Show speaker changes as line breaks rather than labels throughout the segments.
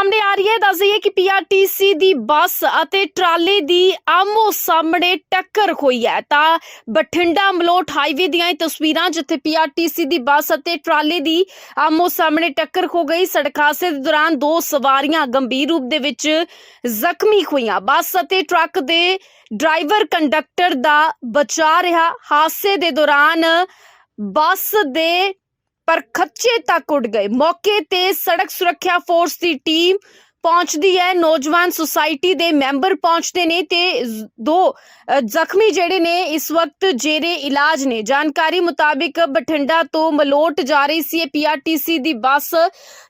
ਸਾਹਮਣੇ ਆ ਰਹੀ ਹੈ। ਦੱਸ ਦਈਏ ਕਿ ਪੀਆਰਟੀਸੀ ਦੀ ਬੱਸ ਅਤੇ ਟਰਾਲੇ ਦੀ ਆਮੋ ਸਾਹਮਣੇ ਟੱਕਰ ਹੋਈ ਹੈ। ਤਾਂ ਬਠਿੰਡਾ ਮਲੋਟ ਹਾਈਵੇ ਦੀਆਂ ਇਹ ਤਸਵੀਰਾਂ, ਜਿੱਥੇ ਪੀਆਰਟੀਸੀ ਦੀ ਬੱਸ ਅਤੇ ਟਰਾਲੇ ਦੀ ਆਮੋ ਸਾਹਮਣੇ ਟੱਕਰ ਹੋ ਗਈ। ਸੜਕ ਹਾਦਸੇ ਦੇ ਦੌਰਾਨ ਦੋ ਸਵਾਰੀਆਂ ਗੰਭੀਰ ਰੂਪ ਦੇ ਵਿੱਚ ਜ਼ਖਮੀ ਹੋਈਆਂ। ਬੱਸ ਅਤੇ ਟਰੱਕ ਦੇ ਡਰਾਈਵਰ ਕੰਡਕਟਰ ਦਾ ਬਚਾ ਰਿਹਾ। ਹਾਦਸੇ ਦੇ ਦੌਰਾਨ ਬੱਸ ਦੇ ਪਰ ਖੱਚੇ ਤੱਕ ਉੱਡ ਗਏ। ਮੌਕੇ ਤੇ ਸੜਕ ਸੁਰੱਖਿਆ ਫੋਰਸ ਦੀ ਟੀਮ ਪਹੁੰਚਦੀ ਹੈ। ਨੌਜਵਾਨ ਸੁਸਾਇਟੀ ਦੇ ਮੈਂਬਰ ਪਹੁੰਚਦੇ ਨੇ ਤੇ ਦੋ ਜ਼ਖਮੀ ਜਿਹੜੇ ਨੇ ਇਸ ਵਕਤ ਜੇਰੇ ਇਲਾਜ ਨੇ। ਜਾਣਕਾਰੀ ਮੁਤਾਬਿਕ ਬਠਿੰਡਾ ਤੋਂ ਮਲੋਟ ਜਾ ਰਹੀ ਸੀ ਪੀਆਰਟੀਸੀ ਦੀ ਬੱਸ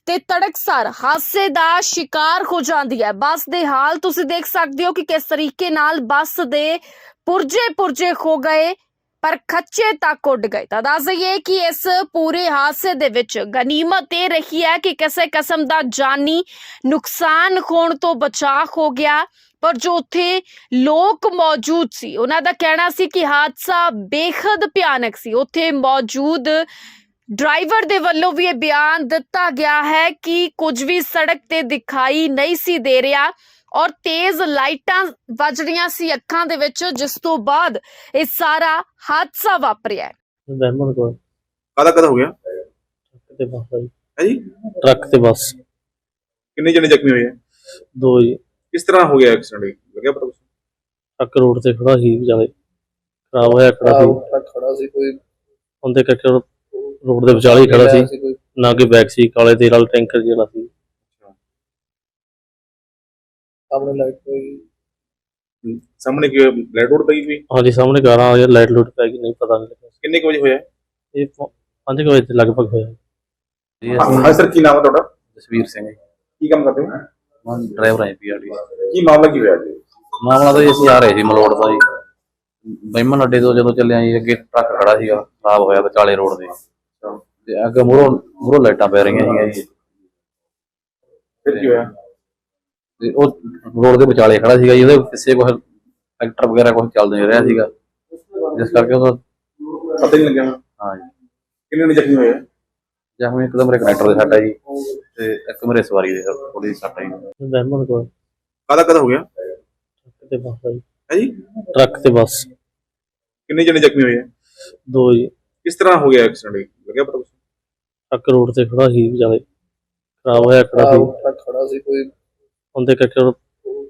ਤੇ ਤੜਕਸਾਰ ਹਾਦਸੇ ਦਾ ਸ਼ਿਕਾਰ ਹੋ ਜਾਂਦੀ ਹੈ। ਬੱਸ ਦੇ ਹਾਲ ਤੁਸੀਂ ਦੇਖ ਸਕਦੇ ਹੋ ਕਿ ਕਿਸ ਤਰੀਕੇ ਨਾਲ ਬੱਸ ਦੇ ਪੁਰਜੇ ਪੁਰਜੇ ਹੋ ਗਏ। ਪਰ ਖੱਚੇ ਤੱਕ ਉੱਡ ਗਏ। ਤਾਂ ਦੱਸ ਦਈਏ ਕਿ ਇਸ ਪੂਰੇ ਹਾਦਸੇ ਦੇ ਵਿੱਚ ਗਨੀਮਤ ਇਹ ਰਹੀ ਹੈ ਕਿ ਕਿਸੇ ਕਿਸਮ ਦਾ ਜਾਨੀ ਨੁਕਸਾਨ ਹੋਣ ਤੋਂ ਬਚਾਅ ਹੋ ਗਿਆ, ਪਰ ਜੋ ਉੱਥੇ ਲੋਕ ਮੌਜੂਦ ਸੀ, ਉਹਨਾਂ ਦਾ ਕਹਿਣਾ ਸੀ ਕਿ ਹਾਦਸਾ ਬੇਖਦ ਭਿਆਨਕ ਸੀ। ਉੱਥੇ ਮੌਜੂਦ ਡਰਾਈਵਰ ਦੇ ਵੱਲੋਂ ਵੀ ਇਹ ਬਿਆਨ ਦਿੱਤਾ ਗਿਆ ਹੈ ਕਿ ਕੁਝ ਵੀ ਸੜਕ ਤੇ ਦਿਖਾਈ ਨਹੀਂ ਸੀ ਦੇ ਰਿਹਾ। ਔਰ ਤੇਜ਼ ਲਾਈਟਾਂ ਵੱਜ ਰਹੀਆਂ ਸੀ ਅੱਖਾਂ ਦੇ ਵਿੱਚ ਜਿਸ ਤੋਂ ਬਾਅਦ ਇਹ ਸਾਰਾ ਹਾਦਸਾ ਵਾਪਰਿਆ ਹੈ।
ਬਹਿਮਨ ਕੋਲ
ਕਾਹਦਾ ਕਦਾ ਹੋ ਗਿਆ?
ਟਰੱਕ ਤੇ ਬੱਸ ਆਈ
ਹੈ ਜੀ?
ਟਰੱਕ ਤੇ ਬੱਸ।
ਕਿੰਨੇ ਜਣੇ ਜ਼ਖਮੀ ਹੋਏ ਆ?
ਦੋ ਜੀ।
ਕਿਸ ਤਰ੍ਹਾਂ ਹੋ ਗਿਆ ਐਕਸੀਡੈਂਟ? ਲੱਗਿਆ ਪਤਾ ਕੁਛ?
ਟਰੱਕ ਰੋਡ ਤੇ ਖੜਾ ਸੀ ਜ਼ਿਆਦਾ ਖਰਾਬ ਹੋਇਆ ਖੜਾ ਸੀ।
ਟਰੱਕ ਖੜਾ ਸੀ ਕੋਈ
ਉਹਦੇ ਕਰਕੇ ਰੋਡ ਦੇ ਵਿਚਾਲੇ ਹੀ ਖੜਾ ਸੀ। ਨਾ ਕਿ ਬੈਕ ਸੀ ਕਾਲੇ ਤੇਲ ਵਾਲਾ ਟੈਂਕਰ ਜਿਹੜਾ ਸੀ।
ਸਾਹਮਣੇ ਲਾਈਟ
ਹਮ, ਸਾਹਮਣੇ ਕੀ ਬਲੈਡ ਰੋਡ ਪਈ ਵੀ
ਹਾਂਜੀ ਸਾਹਮਣੇ ਕਾਰਾਂ ਆ ਗਿਆ ਲਾਈਟ ਲੂਟ ਪੈ ਗਈ ਨਹੀਂ ਪਤਾ ਨਹੀਂ ਲੱਗਾ
ਕਿੰਨੇ ਕੁ ਵਜੇ ਹੋਇਆ?
ਇਹ 5 ਵਜੇ ਤੇ ਲਗਭਗ ਹੋਇਆ।
ਜੀ
ਹਾਂ
ਅਸੀਂ
ਹਾਂ ਸਰ ਕੀ ਨਾਮ ਹੈ ਤੁਹਾਡਾ?
ਜਸਵੀਰ ਸਿੰਘ ਜੀ
ਕੀ ਕੰਮ ਕਰਦੇ ਹੋ?
ਮੈਂ ਡਰਾਈਵਰ ਹਾਂ ਪੀਆਰਡੀ।
ਕੀ ਮਾਮਲਾ ਕੀ ਹੋਇਆ ਜੀ
ਮਾਮਲਾ ਤਾਂ ਅਸੀਂ ਆ ਰਹੇ ਸੀ ਮਲੋੜ ਤੋਂ ਜੀ। ਬੈਮਨ ਅੱਡੇ ਤੋਂ ਜਦੋਂ ਚੱਲੇ ਆ ਜੀ ਅੱਗੇ ਟਰੱਕ ਖੜਾ ਸੀਗਾ ਖਰਾਬ ਹੋਇਆ ਵਿਚਾਲੇ ਰੋਡ ਦੇ ਤੇ ਅੱਗੇ ਮੂਹਰੋਂ ਮੂਹਰੋਂ ਲਾਈਟਾਂ ਪੈ ਰਹੀਆਂ ਸੀਗੀਆਂ ਜੀ।
ਫਿਰ ਕੀ ਹੋਇਆ?
ਤੇ ਉਹ ਰੋਡ ਦੇ ਵਿਚਾਲੇ ਖੜਾ ਸੀਗਾ ਜੀ ਉਹਦੇ ਪਿੱਛੇ ਕੁਝ ਟਰੈਕਟਰ ਵਗੈਰਾ ਕੁਝ ਚੱਲ ਨਹੀਂ ਰਿਹਾ ਸੀਗਾ। ਜਿਸ ਕਰਕੇ ਉਹ
ਪਤਾ ਨਹੀਂ ਲੱਗਿਆ।
ਹਾਂ ਜੀ।
ਕਿੰਨੇ ਜਣੇ ਜ਼ਖਮੀ ਹੋਏ ਆ
ਜਖਮੀ ਇੱਕਦਮ ਮੇਰੇ ਕਨੈਕਟਰ ਦੇ ਸੱਟ ਜੀ ਤੇ ਇੱਕ ਮੇਰੇ ਸਵਾਰੀ ਦੇ ਥੋੜੀ ਸੱਟ ਹੈ ਜੀ
ਬਹਿਮਨ ਕੋਲ।
ਕਾਹਦਾ ਕਦਾ ਹੋ ਗਿਆ?
ਟਰੱਕ ਤੇ ਬੱਸ
ਹੈ ਜੀ?
ਟਰੱਕ ਤੇ ਬੱਸ।
ਕਿੰਨੇ ਜਣੇ ਜ਼ਖਮੀ ਹੋਏ ਆ?
ਦੋ ਜੀ।
ਕਿਸ ਤਰ੍ਹਾਂ ਹੋ ਗਿਆ ਐਕਸੀਡੈਂਟ? ਲੱਗਿਆ ਪਤਾ ਕੁਛ?
ਟਰੱਕ ਰੋਡ ਤੇ ਖੜਾ ਸੀ ਜ਼ਿਆਦਾ ਖਰਾਬ ਹੋਇਆ ਖੜਾ ਸੀ।
ਟਰੱਕ ਖੜਾ ਸੀ ਕੋਈ
ਉਹਦੇ ਕਰਕੇ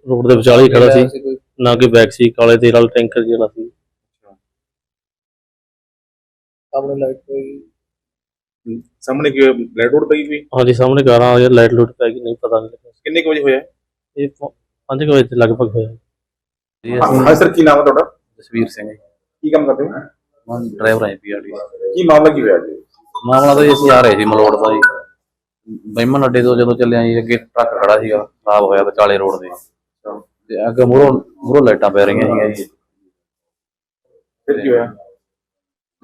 ਰੋਡ ਦੇ ਵਿਚਾਲੇ ਹੀ ਖੜਾ ਸੀ।
ਕੋਈ
ਨਾ ਕਿ ਬੈਕ ਸੀ ਕਾਲੇ ਤੇਲ ਵਾਲਾ ਟੈਂਕਰ ਜਿਹੜਾ ਸੀ।
ਸਾਹਮਣੇ ਲਾਈਟ ਕੋਈ
ਹਮ, ਸਾਹਮਣੇ ਕੀ ਬਲੈਡ ਰੋਡ ਪਈ ਵੀ
ਹਾਂਜੀ ਸਾਹਮਣੇ ਕਾਰਾਂ ਆ ਗਿਆ ਲਾਈਟ ਲੂਟ ਪੈ ਗਈ ਨਹੀਂ ਪਤਾ ਨਹੀਂ ਲੱਗਾ
ਕਿੰਨੇ ਕੁ ਵਜੇ ਹੋਇਆ?
ਇਹ 5 ਵਜੇ ਤੇ ਲਗਭਗ ਹੋਇਆ।
ਜੀ
ਹਾਂ
ਅਸੀਂ
ਹਾਂ ਸਰ ਕੀ ਨਾਮ ਹੈ ਤੁਹਾਡਾ?
ਜਸਵੀਰ ਸਿੰਘ
ਕੀ ਕੰਮ ਕਰਦੇ ਹੋ?
ਮੈਂ ਡਰਾਈਵਰ ਹਾਂ ਪੀਆਰਡੀ।
ਕੀ ਮਾਮਲਾ ਕੀ ਹੋਇਆ ਜੀ
ਮਾਮਲਾ ਤਾਂ ਜੀ ਅਸੀਂ ਆ ਰਹੇ ਸੀ ਮਲੋੜ ਤੋਂ ਜੀ। ਬੈਮਨ ਅੱਡੇ ਤੋਂ ਜਦੋਂ ਚੱਲੇ ਆ ਜੀ ਅੱਗੇ ਟਰੱਕ ਖੜਾ ਸੀਗਾ ਖਰਾਬ ਹੋਇਆ ਵਿਚਾਲੇ ਰੋਡ ਦੇ ਤੇ ਅੱਗੇ ਮੂਹਰੋਂ ਮੂਹਰੋਂ ਲਾਈਟਾਂ ਪੈ ਰਹੀਆਂ ਸੀਗੀਆਂ ਜੀ।
ਫਿਰ ਕੀ ਹੋਇਆ?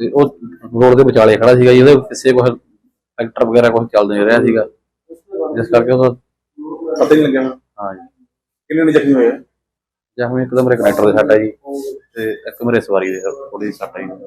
ਤੇ ਉਹ ਰੋਡ ਦੇ ਵਿਚਾਲੇ ਖੜਾ ਸੀਗਾ ਜੀ ਉਹਦੇ ਪਿੱਛੇ ਕੁਝ ਟਰੈਕਟਰ ਵਗੈਰਾ ਕੁਝ ਚੱਲ ਨਹੀਂ ਰਿਹਾ ਸੀਗਾ। ਜਿਸ ਕਰਕੇ ਉਹ
ਪਤਾ ਨਹੀਂ ਲੱਗਿਆ।
ਹਾਂ ਜੀ।
ਕਿੰਨੇ ਜਣੇ ਜ਼ਖਮੀ ਹੋਏ?
ਜਖਮੀ ਇੱਕਦਮ ਮੇਰੇ ਕਨੈਕਟਰ ਦੇ ਸੱਟ ਜੀ ਤੇ ਇੱਕ ਮੇਰੇ ਸਵਾਰੀ ਦੇ ਥੋੜੀ ਸੱਟ ਜੀ